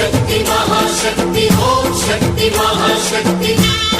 शक्ति महाशक्ति हो शक्ति महाशक्ति।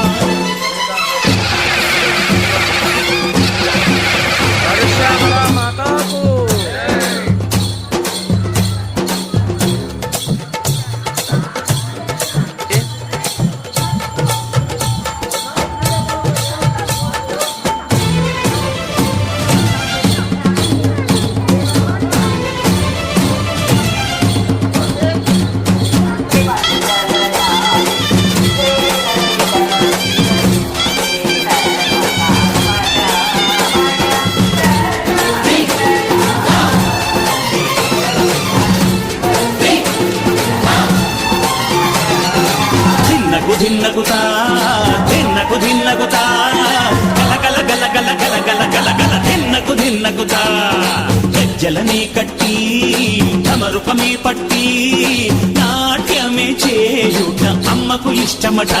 తిన్నకు తిన్నగుతా తిన్నకు తిన్నగుతా గల గల గల గల గల గల గల గలగల ధిన్నకు ధిన్నకుతా జలని కట్టి తమరుపమే పట్టి నాట్యమే చేయుట అమ్మకు ఇష్టమట.